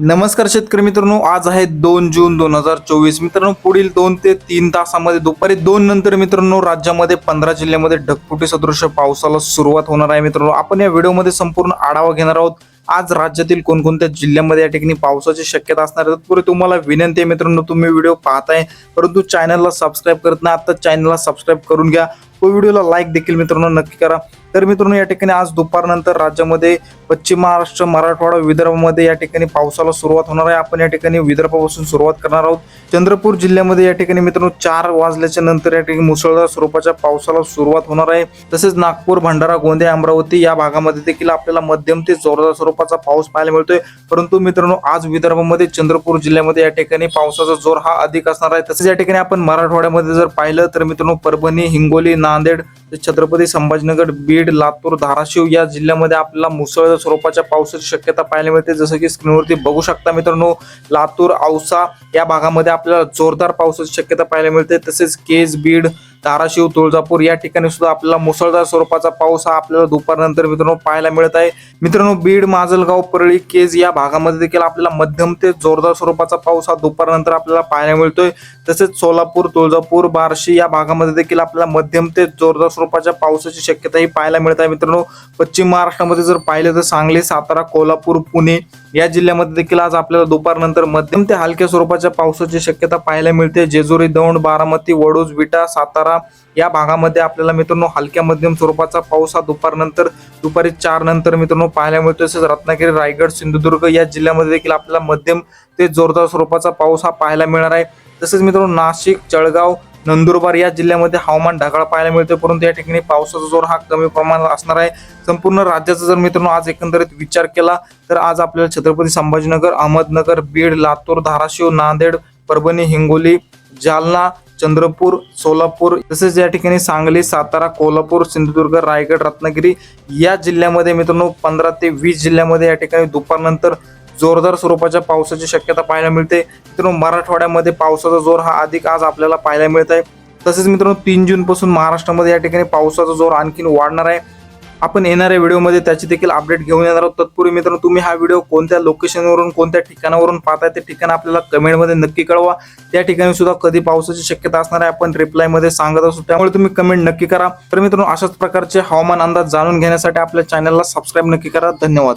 नमस्कार शेतकरी मित्रांनो आज आहे दोन जून दोन हजार चोवीस. मित्रांनो पुढील दोन ते तीन तासामध्ये दुपारी दोन नंतर मित्रांनो राज्यामध्ये पंधरा जिल्ह्यामध्ये ढगफुटी सदृश पावसाला सुरुवात होणार आहे मित्रांनो. आपण या व्हिडिओमध्ये संपूर्ण आढावा घेणार आहोत. आज राज्यातील कोणकोणत्या जिल्ह्यामध्ये या ठिकाणी पावसाची शक्यता असणार आहे तत्पूर्वी तुम्हाला विनंती आहे मित्रांनो तुम्ही व्हिडिओ पाहताय. परंतु चॅनलला सबस्क्राईब करत नाही आता चॅनलला सबस्क्राईब करून घ्या. तो व्हिडिओला लाईक देखील मित्रांनो नक्की करा. तर मित्रांनो या ठिकाणी आज दुपारनंतर राज्यामध्ये पश्चिम महाराष्ट्र मराठवाडा विदर्भामध्ये या ठिकाणी पावसाला सुरुवात होणार आहे. आपण या ठिकाणी विदर्भापासून सुरुवात करणार आहोत. चंद्रपूर जिल्ह्यामध्ये या ठिकाणी मित्रांनो चार वाजल्याच्या नंतर या ठिकाणी मुसळधार स्वरूपाच्या पावसाला सुरुवात होणार आहे. तसेच नागपूर भंडारा गोंदिया अमरावती या भागामध्ये देखील आपल्याला मध्यम ते जोरदार स्वरूपाचा पाऊस पाहायला मिळतोय. परंतु मित्रांनो आज विदर्भामध्ये चंद्रपूर जिल्ह्यामध्ये या ठिकाणी पावसाचा जोर हा अधिक असणार आहे. तसेच या ठिकाणी आपण मराठवाड्यामध्ये जर पाहिलं तर मित्रांनो परभणी हिंगोली नांदेड छत्रपती संभाजीनगर बीड लातूर धाराशिव या जिल्ह्यामध्ये आपल्याला मुसळधार स्वरूपाच्या पावसाची शक्यता पाहायला मिळते. जसं की स्क्रीनवरती बघू शकता मित्रांनो लातूर औसा या भागामध्ये आपल्याला जोरदार पावसाची शक्यता पाहायला मिळते. तसेच केज बीड धाराशिव तुळजापूर या ठिकाणी सुद्धा आपल्याला मुसळधार स्वरूपाचा पाऊस हा आपल्याला दुपारनंतर मित्रांनो पाहायला मिळत आहे. मित्रांनो बीड माजलगाव परळी केज या भागामध्ये देखील आपल्याला मध्यम ते जोरदार स्वरूपाचा पाऊस हा दुपारनंतर आपल्याला पाहायला मिळतोय. तसेच सोलापूर तुळजापूर बार्शी या भागामध्ये देखील आपल्याला मध्यम ते जोरदार स्वरूपाच्या पावसाची शक्यताही पाहायला मिळत आहे मित्रांनो. पश्चिम महाराष्ट्रामध्ये जर पाहिलं तर सांगली सातारा कोल्हापूर पुणे या जिल्ह्यामध्ये देखील आज आपल्याला दुपारनंतर मध्यम ते हलक्या स्वरूपाच्या पावसाची शक्यता पाहायला मिळते. जेजुरी दौंड बारामती वडूज विटा सातारा या भागामध्ये आपल्याला मित्रांनो हलक्या मध्यम स्वरूपाचा पाऊस हा दुपारनंतर दुपारी चार नंतर मित्रांनो पाहायला मिळतो तसेच रत्नागिरी रायगड सिंधुदुर्ग या जिल्ह्यामध्ये देखील आपल्याला मध्यम ते जोरदार स्वरूपाचा पाऊस हा पाहायला मिळणार आहे. तसेच मित्रांनो नाशिक जळगाव नंदुरबार या जिल्ह्यामध्ये हवामान ढगाळ पाहायला मिळते परंतु या ठिकाणी पावसाचा जोर हा कमी प्रमाणात असणार आहे. संपूर्ण राज्याचा जर मित्रांनो आज एकंदरीत विचार केला तर आज आपल्याला छत्रपती संभाजीनगर अहमदनगर बीड लातूर धाराशिव नांदेड परभणी हिंगोली जालना चंद्रपूर सोलापूर तसेच या ठिकाणी सांगली सातारा कोल्हापूर सिंधुदुर्ग रायगड रत्नागिरी या जिल्ह्यामध्ये मित्रांनो पंधरा ते वीस जिल्ह्यामध्ये या ठिकाणी दुपारनंतर जोरदार स्वरूपाच्या पावसाची शक्यता पाहायला मिळते. मित्रांनो मराठवाड्यामध्ये पावसाचा जोर हा अधिक आज आपल्याला पाहायला मिळत आहे. तसेच मित्रांनो तीन जूनपासून महाराष्ट्रामध्ये या ठिकाणी पावसाचा जोर आणखीन वाढणार आहे. आपण येणाऱ्या व्हिडिओमध्ये त्याची देखील अपडेट घेऊन येणार आहोत. तत्पूर्वी मित्रांनो तुम्ही हा व्हिडिओ कोणत्या लोकेशनवरून कोणत्या ठिकाणावरून पाहताय ते ठिकाण आपल्याला कमेंटमध्ये नक्की कळवा. त्या ठिकाणी सुद्धा कधी पावसाची शक्यता असणार आहे. आपण रिप्लायमध्ये सांगत असू. त्यामुळे तुम्ही कमेंट नक्की करा. तर मित्रांनो अशाच प्रकारचे हवामान अंदाज जाणून घेण्यासाठी आपल्या चॅनलला सबस्क्राईब नक्की करा. धन्यवाद.